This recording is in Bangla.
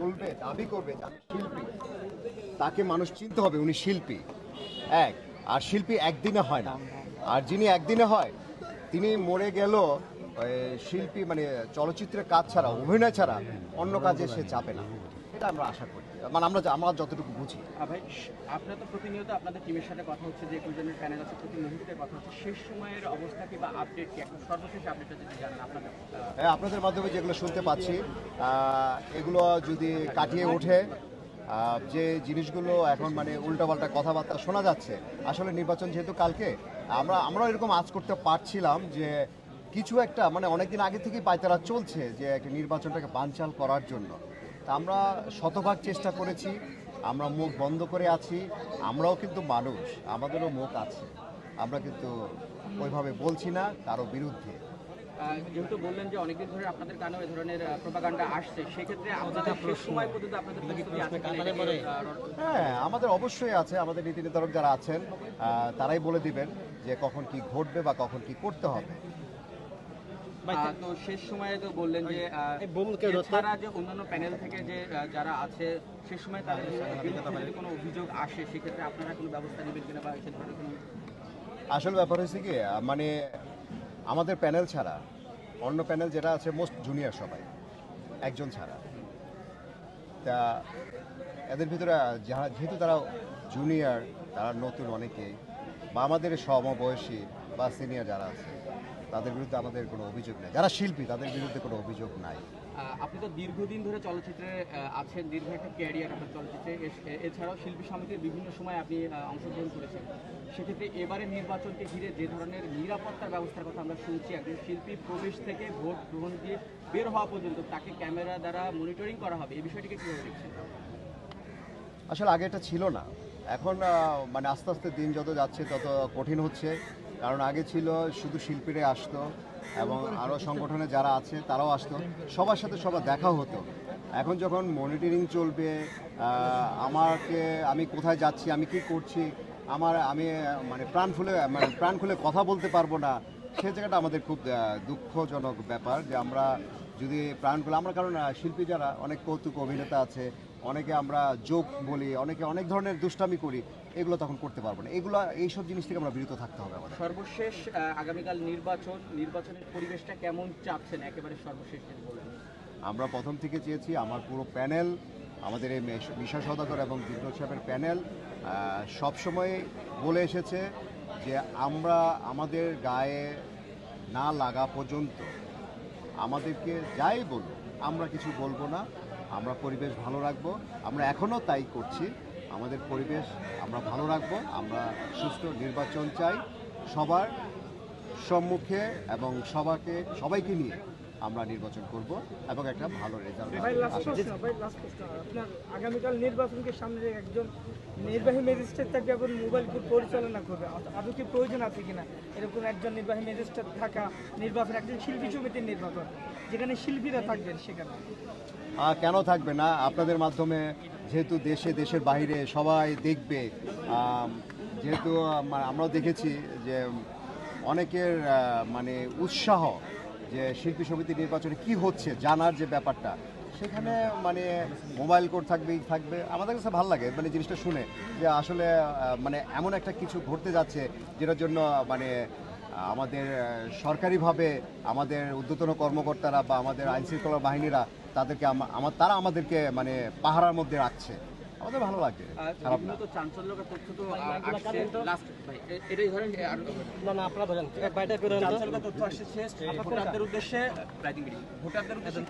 বলবে, দাবি করবে শিল্পী। তাকে মানুষ চিনতে হবে, উনি শিল্পী। এক, আর শিল্পী একদিনে হয় না। আর যিনি একদিনে হয়, তিনি মরে গেল শিল্পী মানে চলচ্চিত্রের কাজ ছাড়া, অভিনয় ছাড়া, অন্য কাজে সে চাপে না। এটা আমরা আশা করি। মানে আমরা আমরা যতটুকু বুঝি। ভাই আপনার তো প্রতিনিয়ত আপনাদের টিমের সাথে কথা হচ্ছে যে একুশ জনের প্যানেল আছে প্রতি মুহূর্তে কথা হচ্ছে। শেষ সময়ের অবস্থা কি বা আপডেট কি? একদম সর্বশেষ আপডেটটা যদি জানেন আপনাদের হ্যাঁ, আপনাদের মাধ্যমে যেগুলো শুনতে পাচ্ছি এগুলো যদি কাটিয়ে ওঠে যে জিনিসগুলো এখন মানে উল্টাপাল্টা কথাবার্তা শোনা যাচ্ছে আসলে নির্বাচন যেহেতু কালকে আমরা আমরাও এরকম আজ করতে পারছিলাম যে কিছু একটা মানে অনেকদিন আগে থেকেই পায়তারা চলছে যে একটা নির্বাচনটাকে বানচাল করার জন্য। তা আমরা শতভাগ চেষ্টা করেছি আমরা মুখ বন্ধ করে আছি আমরাও কিন্তু মানুষ আমাদেরও মুখ আছে। আমরা কিন্তু ওইভাবে বলছি না কারও বিরুদ্ধে। যেহেতু বললেন যে অনেকদিন ধরে আপনাদের কানেও এ ধরনের প্রোপাগান্ডা আসছে সেক্ষেত্রে আপনাদের সময় পর্যন্ত আপনাদের হ্যাঁ আমাদের অবশ্যই আছে আমাদের নীতি নির্ধারক যারা আছেন তারাই বলে দিবেন যে কখন কি ঘটবে বা কখন কি করতে হবে। তো শেষ সময়ে তো বললেন যে আহ, এছাড়া যে অন্যান্য প্যানেল থেকে যে যারা আছে শেষ সময় তাদের যদি কোনো অভিযোগ আসে সেক্ষেত্রে আপনারা কোনো ব্যবস্থা নেবেন কিনা বা সে ধরনের কোনো আসল ব্যাপার হয়েছে কি মানে আমাদের প্যানেল ছাড়া অন্য প্যানেল যেটা আছে মোস্ট জুনিয়র সবাই একজন ছাড়া। তা এদের ভিতরে যারা যেহেতু তারা জুনিয়র তারা নতুন অনেকে বা আমাদের সমবয়সী বা সিনিয়র যারা আছে তাদের বিরুদ্ধে আমাদের কোনো অভিযোগ নেই। যারা শিল্পী তাদের বিরুদ্ধে কোনো অভিযোগ নাই। আপনি তো দীর্ঘদিন ধরে চলচ্চিত্রে আছেন দীর্ঘ একটা ক্যারিয়ার আপনার চলচ্চিত্রে। এছাড়াও শিল্পী সমিতির বিভিন্ন সময় আপনি অংশগ্রহণ করেছেন। সেক্ষেত্রে এবারে নির্বাচনকে ঘিরে যে ধরনের নিরাপত্তার ব্যবস্থার কথা আমরা শুনছি একজন শিল্পী প্রবেশ থেকে ভোট গ্রহণ দিয়ে বের হওয়া পর্যন্ত তাকে ক্যামেরা দ্বারা মনিটরিং করা হবে এই বিষয়টিকে কীভাবে দেখছেন? আসলে আগে এটা ছিল না। এখন মানে আস্তে আস্তে দিন যত যাচ্ছে তত কঠিন হচ্ছে। কারণ আগে ছিল শুধু শিল্পীরাই আসতো এবং আরও সংগঠনে যারা আছে তারাও আসতো। সবার সাথে সবার দেখা হতো। এখন যখন মনিটরিং চলবে আমাকে, আমি কোথায় যাচ্ছি, আমি কি করছি, আমার, আমি মানে প্রাণ খুলে মানে প্রাণ খুলে কথা বলতে পারব না, সে জায়গাটা আমাদের খুব দুঃখজনক ব্যাপার যে আমরা যদি প্রাণ খুলে, আমরা কারণ শিল্পী যারা, অনেক কৌতুক অভিনেতা আছে অনেকে আমরা যোগ বলি অনেকে অনেক ধরনের দুষ্টামি করি এগুলো তখন করতে পারব না। এগুলো এইসব জিনিস থেকে আমরা বিরত থাকতে হবে আমাদের। সর্বশেষ আগামীকাল নির্বাচন নির্বাচনের পরিবেশটা কেমন চাচ্ছেন? একেবারে সর্বশেষ আমরা প্রথম থেকে চেয়েছি আমার পুরো প্যানেল আমাদের এই মেশ- সদাগর এবং বিদ্যুৎ সাহেবের প্যানেল সবসময় বলে এসেছে যে আমরা আমাদের গায়ে না লাগা পর্যন্ত আমাদেরকে যাই বলুন আমরা কিছু বলব না। আমরা পরিবেশ ভালো রাখব, আমরা এখনও তাই করছি। আমাদের পরিবেশ আমরা ভালো রাখব, আমরা সুষ্ঠু নির্বাচন চাই, সবার সম্মুখে এবং সবাকে সবাইকে নিয়ে আমরা নির্বাচন করব এবং একটা ভালো রেজাল্ট আপনার আগামীকাল নির্বাচনকে সামনে রেখে একজন নির্বাহী ম্যাজিস্ট্রেট থাকবে এবং মোবাইল কোর্ট পরিচালনা করবে। আদ- কি প্রয়োজন আছে কিনা? এরকম একজন নির্বাহী ম্যাজিস্ট্রেট থাকা নির্বাচন একজন শিল্পী সমিতির নির্বাচন যেখানে শিল্পীরা থাকবেন সেখানে। কেন থাকবে না? আপনাদের মাধ্যমে যেহেতু দেশে দেশের বাইরে সবাই দেখবে যেহেতু আম- আমরাও দেখেছি যে অনেকের মানে উৎসাহ যে শিল্পী সমিতি নির্বাচনে কি হচ্ছে, জানার যে ব্যাপারটা, সেখানে মানে মোবাইল কোড থাকবেই, থাকবে। আমাদের কাছে ভালো লাগে মানে জিনিসটা শুনে যে আসলে মানে এমন একটা কিছু ঘটতে যাচ্ছে যেটার জন্য মানে আমাদের সরকারিভাবে আমাদের ঊর্ধ্বতন কর্মকর্তারা বা আমাদের আইন শৃঙ্খলা বাহিনীরা তাদেরকে আমার তারা আমাদেরকে মানে পাহারার মধ্যে রাখছে। আমাদের ভালো লাগে খারাপ না। তো চাঞ্চল্যকর তথ্য তো আসছে লাস্ট ভাই এটাই ধরেন না না আপনারা ধরেন বাইটা করে চাঞ্চল্যকর তথ্য আসছে ভোটারদের উদ্দেশ্যে ভোটারদের উদ্দেশ্যে